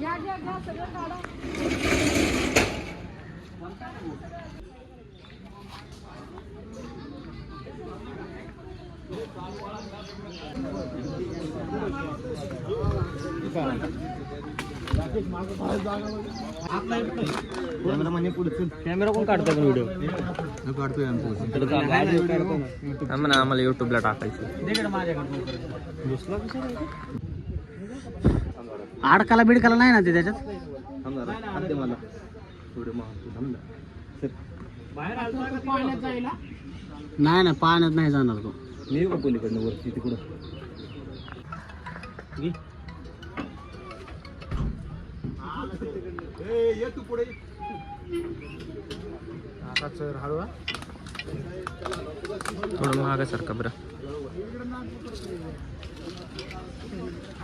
घ्या घ्या घ्या सगळं काढा. कॅमेरा कोण काढतो व्हिडिओ काढतोय आम्हाला युट्यूबला टाकायचं. आडकाला बिडकाला नाही ना ते त्याच्यात? मला. थोडं पाण्यात जायला नाही ना पाण्यात नाही जाणार तो. मी येऊ का पलीकडनं वरती तिकडं? थोडं महागासारखं बरं.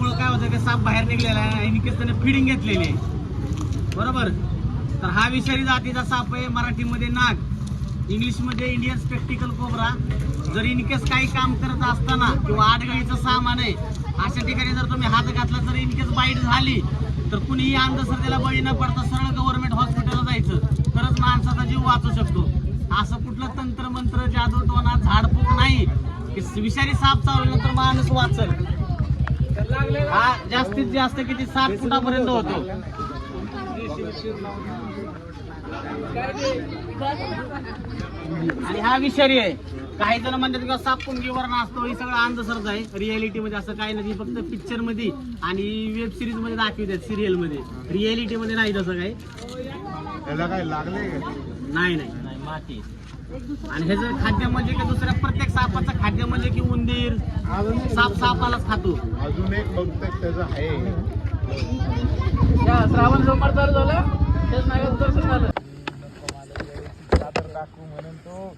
त्यामुळं काय होतं की साप बाहेर निघलेला आहे आणि केस त्याने फिडिंग घेतलेली आहे. बरोबर? तर हा विषारी जातीचा साप आहे मराठीमध्ये नाग. इंग्लिशमध्ये इंडियन स्पेक्टिकल कोबरा जर इनकेस काही काम करत असताना किंवा आडगळीचं सामान आहे अशा ठिकाणी जर तुम्ही हात घातला तर इनकेस बाईट झाली तर कुणीही अंधश्रद्धेला बळी न पडता सरळ गव्हर्नमेंट हॉस्पिटलला जायचं. तरच माणसाचा जीव वाचू शकतो. असं कुठलं तंत्र मंत्र जादूटोना झाडफूक नाही. की विषारी साप चावल्यानंतर माणूस वाचल. हा जास्तीत जास्त किती? सात फुटापर्यंत होतो. आणि हा विषारी आहे. काही जण म्हणतात किंवा साप पुंगीवर असतो हे सगळं अंधश्रद्धा आहे. रियालिटी मध्ये असं काही नाही. फक्त पिक्चरमध्ये आणि वेब सिरीजमध्ये दाखवतात सिरियलमध्ये. रियालिटी मध्ये नाही तसं काही. त्याला काय लागले नाही नाही. माती. आणि हे जर खाद्य म्हणजे की दुसऱ्या प्रत्येक सापाचं खाद्य म्हणजे की उंदीर साप सापालाच खातो. अजून एक बहुतेक त्याचं आहे. श्रावण सोमवार चालू झालं. तेच नागाचं दर्शन झालं. दाखवू म्हणून तो.